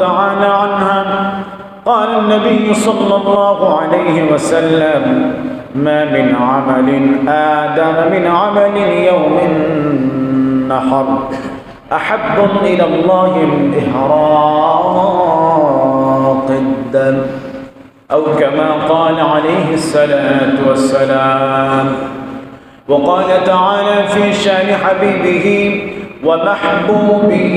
تعالى عنها. قال النبي صلى الله عليه وسلم ما من عمل آدم من عمل يوم النحر. أحب إلى الله من إحراق الدم. أو كما قال عليه الصلاة والسلام. وقال تعالى في شان حبيبه ومحبوبه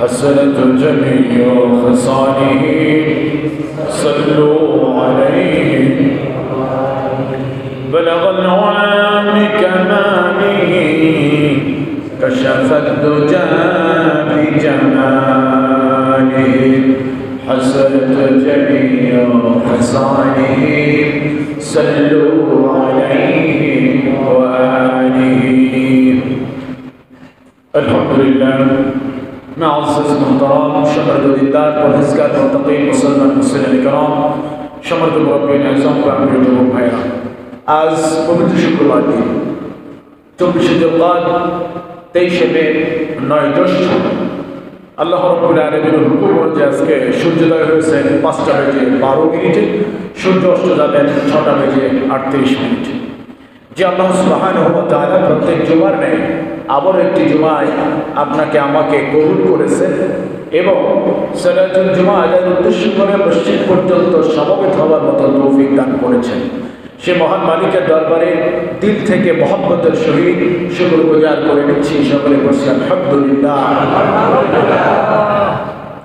حسنت جميع خصاله صلوا عليه. بلغ العلا بكماله كشف الدجى بجماله. حسنت جميع خصاله صلوا عليه وآله. الحمد لله. معزز محترم شمرد দিদার পরহেজগার মুত্তাকি মুসলমান মুসলিম کرام সমর্থ মুরব্বীন আজম প্রাণপ্রিয় যুবক ভাইরা আজ পবিত্র শুক্রবার দিন চব্বিশে জুলকাদ তেইশে মে নয় জ্যৈষ্ঠ আল্লাহ রব্বুল আলমীর হুকুম অনুযায়ী আজকে সূর্যোদয় হয়েছে পাঁচটা বেজে বারো মিনিটে সূর্য অস্ত যাবেন ছটা বেজে আটত্রিশ মিনিট যে আল্লাহ সুবাহান তাআলা প্রত্যেক জুমার নেয় আবার একটি জুমায় আপনাকে আমাকে কবুল করেছেন এবং সেরাজুল জুমা আজ উদ্দেশ্য করে মসজিদ পর্যন্ত সমবেত হওয়ার মতো তৌফিক দান করেছেন। সে মহান মালিকের দরবারে দিল থেকে মহব্বতের সহিত শুকুর গুজার করে নিচ্ছি। সকলে বসে আলহামদুলিল্লাহ।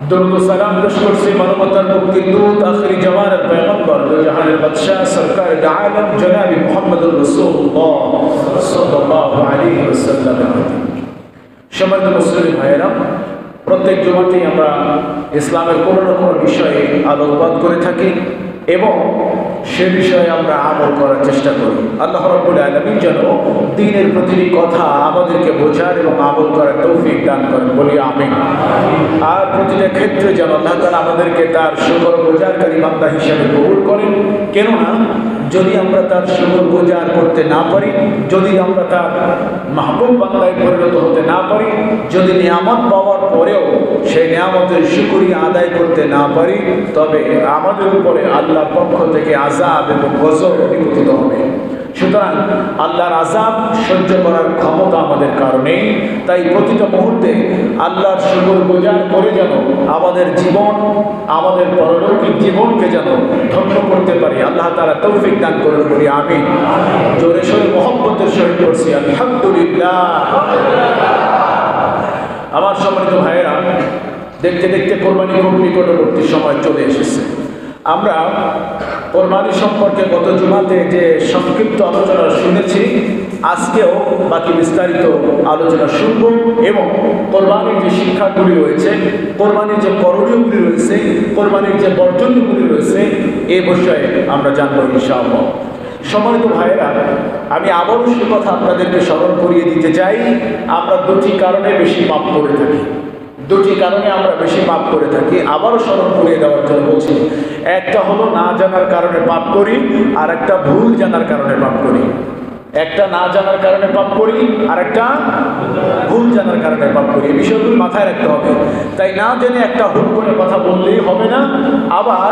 দুরুদ سے পেশ করছি মানবতার آخری দূত پیغمبر دو جہان দু سرکار دعالم جناب محمد الرسول اللہ صلی اللہ علیہ وسلم সম্মানিত মুসলিম ভাইয়েরা, প্রত্যেক জমাতেই আমরা ইসলামের কোনো না কোনো বিষয়ে আলোকপাত করে থাকি। এবং সে বিষয়ে আমরা আমল করার চেষ্টা করি। আল্লাহ রব্বুল আলমী যেন দিনের প্রতিটি কথা আমাদেরকে বোঝার এবং আমল করার তৌফিক দান করেন। বলি আমি আর প্রতিটা ক্ষেত্রে যেন আল্লাহ তালা আমাদেরকে তার সুগর বোঝারকারী বান্দা হিসেবে কবুল করেন। কেননা, যদি আমরা তার সুগর বোঝার করতে না পারি, যদি আমরা তার মাহবুব বাংলায় পরিণত হতে না পারি, যদি নিয়ামত পাওয়ার পরেও সেই নিয়ামতের শুকুরিয়া আদায় করতে না পারি, তবে আমাদের উপরে আল্লাহর পক্ষ থেকে আজাব এবং গজব নিপতিত হবে। সুতরাং আল্লাহর আজাব সহ্য করার ক্ষমতা আমাদের কারণেই তাই প্রতিটা মুহূর্তে আল্লাহর শুকুর বোঝার করে যেন আমাদের জীবন, আমাদের পরলৌকিক জীবনকে যেন ধন্য করতে পারি। আল্লাহ তারা তৌফিক দান করে করি আমি জোরে সোরে মহব্বতের সহিত করছি আলহামদুলিল্লাহ। আমার সম্মানিত ভাইয়েরা, দেখতে দেখতে কোরবানি খুব নিকটবর্তী সময় চলে এসেছে। আমরা কোরবানি সম্পর্কে গত জুমাতে যে সংক্ষিপ্ত আলোচনা শুনেছি, আজকেও বাকি বিস্তারিত আলোচনা শুনব এবং কোরবানির যে শিক্ষাগুলি রয়েছে, কোরবানির যে করণীয়গুলি রয়েছে, কোরবানির যে বর্জনীয়গুলি রয়েছে, এ বিষয়ে আমরা জানব ইনশাআল্লাহ। সম্মানিত ভাইয়েরা, আমি আবারও সে কথা আপনাদেরকে স্মরণ করিয়ে দিতে চাই, আমরা দুটি কারণে বেশি পাপ করে থাকি। দুটি কারণে আমরা বেশি পাপ করে থাকি। আবারও স্মরণ করিয়ে দেওয়ার জন্য বলছি, একটা হলো না জানার কারণে পাপ করি, আর একটা ভুল জানার কারণে পাপ করি। একটা না জানার কারণে পাপ করি, আর একটা ভুল জানার কারণে পাপ করি। এই বিষয়গুলো মাথায় রাখতে হবে। তাই না জেনে একটা হুট করে কথা বললেই হবে না। আবার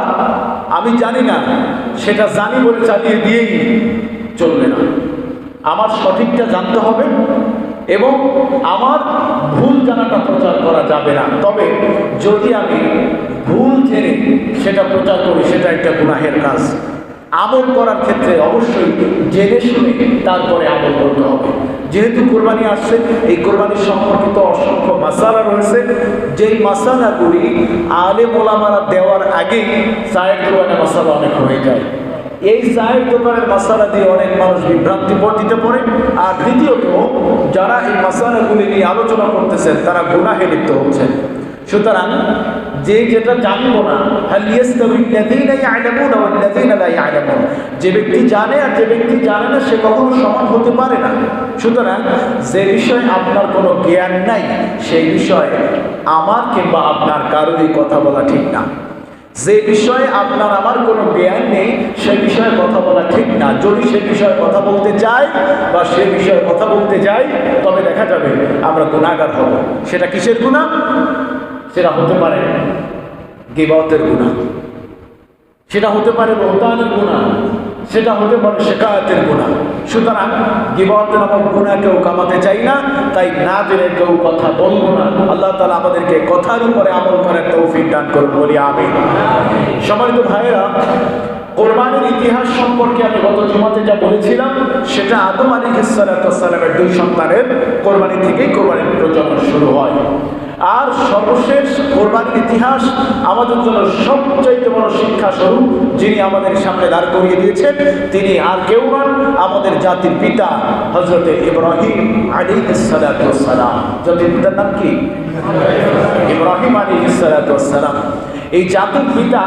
আমি জানি না, সেটা জানি বলে চালিয়ে দিয়েই চলবে না। আমার সঠিকটা জানতে হবে এবং আমার ভুল জানাটা করা যাবে না। তবে যদি আমি ভুল জেনে সেটা প্রচার করি, সেটা একটা গুনাহের কাজ। আমল করার ক্ষেত্রে অবশ্যই জেনে শুনে তারপরে আমল করতে হবে। যেহেতু কোরবানি আসছে, এই কোরবানি সম্পর্কিত অসংখ্য মাসালা রয়েছে। যেই মাসালাগুলি আলে মোলামারা দেওয়ার আগেই চায়ের দোকানে মশালা অনেক হয়ে যায়। এই চায়ের দোকানের মশালা দিয়ে অনেক মানুষ বিভ্রান্তি দিতে পারে। আর দ্বিতীয়ত, যারা এই মশালাগুলি নিয়ে আলোচনা করতেছেন, তারা গুণাহে লিপ্ত হচ্ছেন। সুতরাং যে যেটা জানব না যে ব্যক্তি জানে আর যে ব্যক্তি জানে না, সে কখনো সমান হতে পারে না। সুতরাং যে বিষয়ে আপনার কোনো জ্ঞান নাই, সেই বিষয়ে আমার কিংবা আপনার কারোরই কথা বলা ঠিক না। যে বিষয়ে আপনার আমার কোনো জ্ঞান নেই, সে বিষয়ে কথা বলা ঠিক না। যদি সে বিষয়ে কথা বলতে চাই বা সে বিষয়ে কথা বলতে যাই তবে দেখা যাবে আমরা গুণাগার হব। সেটা কিসের গুণা? সেটা হতে পারে গেবতের গুণা। সেটা হতে পারে রোহতানের গুণা। সেটা হতে পারে শেখায়তের গুণা সুতরাং গিবতের নামক গুণা কেউ কামাতে চাই না, তাই না জেনে কেউ কথা বলব না। আল্লাহ তালা আমাদেরকে কথার উপরে আমল করার তৌফিক দান করুন, বলি আমি সম্মানিত ভাইয়েরা, কোরবানির ইতিহাস সম্পর্কে আমি গত জমাতে যা বলেছিলাম, সেটা আদম আলী সালামের দুই সন্তানের কোরবানি থেকেই কোরবানির প্রজন্ম শুরু হয়। আর সর্বশেষ কোরবানির ইতিহাস আমাদের জন্য সবচাইতে বড় শিক্ষা স্বরূপ, যিনি আমাদের সামনে দাঁড় করিয়ে দিয়েছেন। তিনি আর কেউ নন, আমাদের জাতির পিতা হজরতে ইব্রাহিম আলী সালাম। জাতির পিতার নাম কি? ইব্রাহিম আলী সালাম। এই জাতির পিতা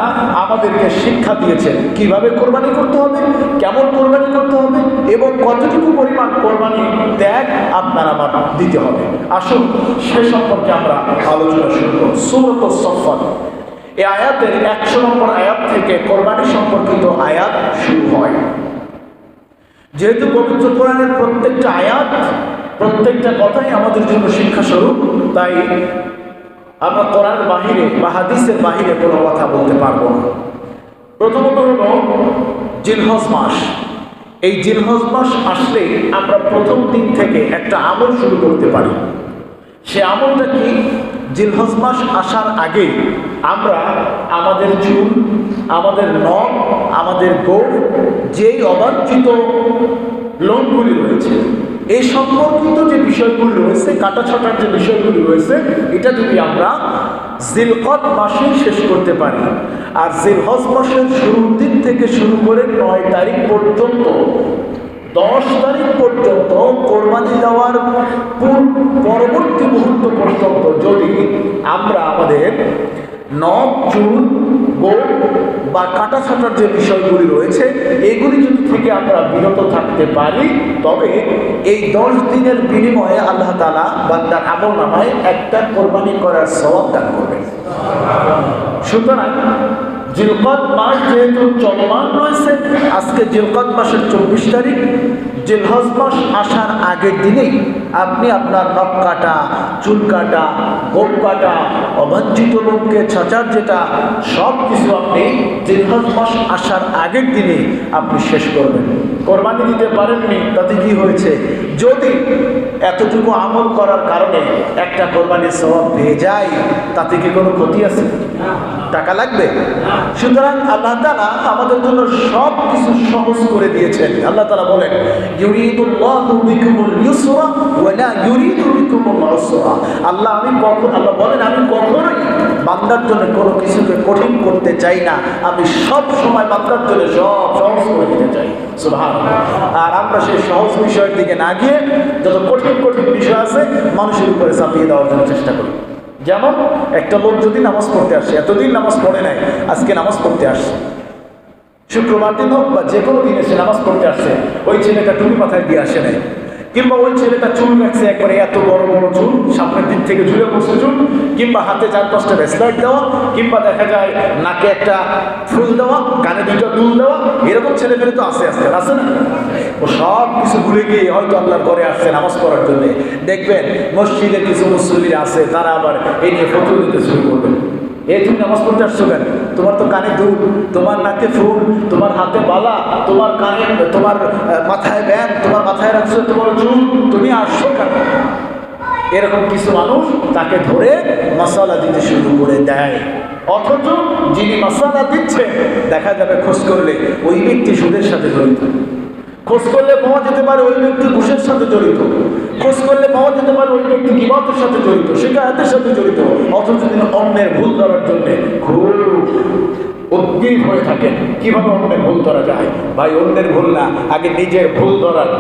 আমাদেরকে শিক্ষা দিয়েছেন, কীভাবে কোরবানি করতে হবে, কেমন কোরবানি করতে হবে, এবং কতটুকু পরিমাণ কোরবানি ত্যাগ আপনার আমার দিতে হবে। আসুন, সে সম্পর্কে আমরা আলোচনা শুরু করব সুরত সফর এই আয়াতের একশো নম্বর আয়াত থেকে কোরবানি সম্পর্কিত আয়াত শুরু হয়। যেহেতু পবিত্র কোরআনের প্রত্যেকটা আয়াত, প্রত্যেকটা কথাই আমাদের জন্য শিক্ষা স্বরূপ তাই আমরা কোরআন বাহিরে বা হাদিসের বাহিরে কোনো কথা বলতে পারব না। প্রথমত হলো জিলহজ মাস। এই জিলহজ মাস আসলে আমরা প্রথম দিন থেকে একটা আমল শুরু করতে পারি। সে আমলটা কি? জিলহজ মাস আসার আগে আমরা আমাদের চুল, আমাদের নখ, আমাদের গোপ যেই অবাঞ্ছিত লোনগুলি রয়েছে, এই সম্পর্কিত যে বিষয়গুলি রয়েছে কাটা ছটার যে বিষয়গুলি রয়েছে, এটা যদি আমরা জিলকত মাসেই শেষ করতে পারি। আর জিলহজ মাসের শুরুর দিন থেকে শুরু করে নয় তারিখ পর্যন্ত দশ তারিখ পর্যন্ত কোরবানি দেওয়ার পরবর্তী মুহূর্ত পর্যন্ত যদি আমরা আমাদের নখ, চুল গোপ বা কাটা ছাটার যে বিষয়গুলি রয়েছে, এগুলি যদি থেকে আমরা বিরত থাকতে পারি, তবে এই দশ দিনের বিনিময়ে আল্লাহ তালা বান্দার আমল নামায় একটা কোরবানি করার স্বভাব দান করবে সুতরাং জিলকত মাস যেহেতু চলমান রয়েছে আজকে জিলকত মাসের চব্বিশ তারিখ জিলহজ মাস আসার আগের দিনেই আপনি আপনার নখ কাটা, চুল কাটা, গোপ কাটা, অবাঞ্ছিত লোককে ছাচার যেটা, সব কিছু আপনি জিলহজ মাস আসার আগের দিনে আপনি শেষ করবেন। কোরবানি দিতে পারেননি, তাতে কি হয়েছে? যদি এতটুকু আমল করার কারণে একটা কোরবানির স্বভাব পেয়ে যায় তাতে কি কোনো ক্ষতি আছে? টাকা লাগবে? সুতরাং আল্লাহ তালা আমাদের জন্য সব কিছু সহজ করে দিয়েছেন। আল্লাহ তালা বলেন আল্লাহ আমি আল্লাহ বলেন, আমি জন্য কোনো কিছুকে কঠিন করতে চাই না। আমি সব সময় বান্দার জন্য সব সহজ করে দিতে চাই। আর আমরা সেই সহজ বিষয়ের দিকে না গিয়ে যত কঠিন কঠিন বিষয় আছে মানুষের উপরে চাপিয়ে দেওয়ার জন্য চেষ্টা করি। যেমন, একটা লোক যদি নামাজ পড়তে আসে, এতদিন নামাজ পড়ে নাই, আজকে নামাজ পড়তে আসছে। শুক্রবার দিন হোক বা যে কোনো দিন এসে নামাজ পড়তে আসছে, ওই ছেলেটা টুপি মাথায় দিয়ে আসে নাই। কিংবা ওই ছেলেটা চুল রাখছে একবারে এত বড় বড় চুল, সামনের দিক থেকে ঝুলে পড়ছে চুল, কিংবা হাতে চার পাঁচটা ব্রেসলেট দেওয়া, কিংবা দেখা যায় নাকে একটা ফুল দেওয়া, কানে দুটো দুল দেওয়া, এরকম ছেলে পেলে তো আছে আছে আছে না। ও সব কিছু ভুলে গিয়ে হয়তো আল্লাহর ঘরে আসছে নামাজ পড়ার জন্য। দেখবেন মসজিদে কিছু মুসল্লিরা আছে, তারা আবার এই নিয়ে ফটো দিতে শুরু করবেন এ তুমি নামাজ পড়তে আসছো কেন? তোমার তো কানে দুল, তোমার নাকে ফুল, তোমার হাতে বালা, তোমার কানে, তোমার মাথায় ব্যান, তোমার মাথায় রাখছো, তোমার চুল, তুমি আসছো কেন? এরকম কিছু মানুষ তাকে ধরে মশালা দিতে শুরু করে দেয়। অথচ যিনি মশালা দিচ্ছে, দেখা যাবে খোঁজ করলে ওই ব্যক্তি সুদের সাথে জড়িত। খোঁজ করলে পাওয়া যেতে পারে ওই ব্যক্তি ঘুষের সাথে জড়িত। খোঁজ করলে পাওয়া যেতে পারে ওই ব্যক্তি বিবাদের সাথে জড়িত শিকায়তের সাথে জড়িত। অথচ তিনি অন্যের ভুল ধরার জন্য খুব উদ্গ্রীব হয়ে থাকেন। কীভাবে অন্যের ভুল ধরা যায়? ভাই, অন্যের ভুল না, আগে নিজের ভুল ধরার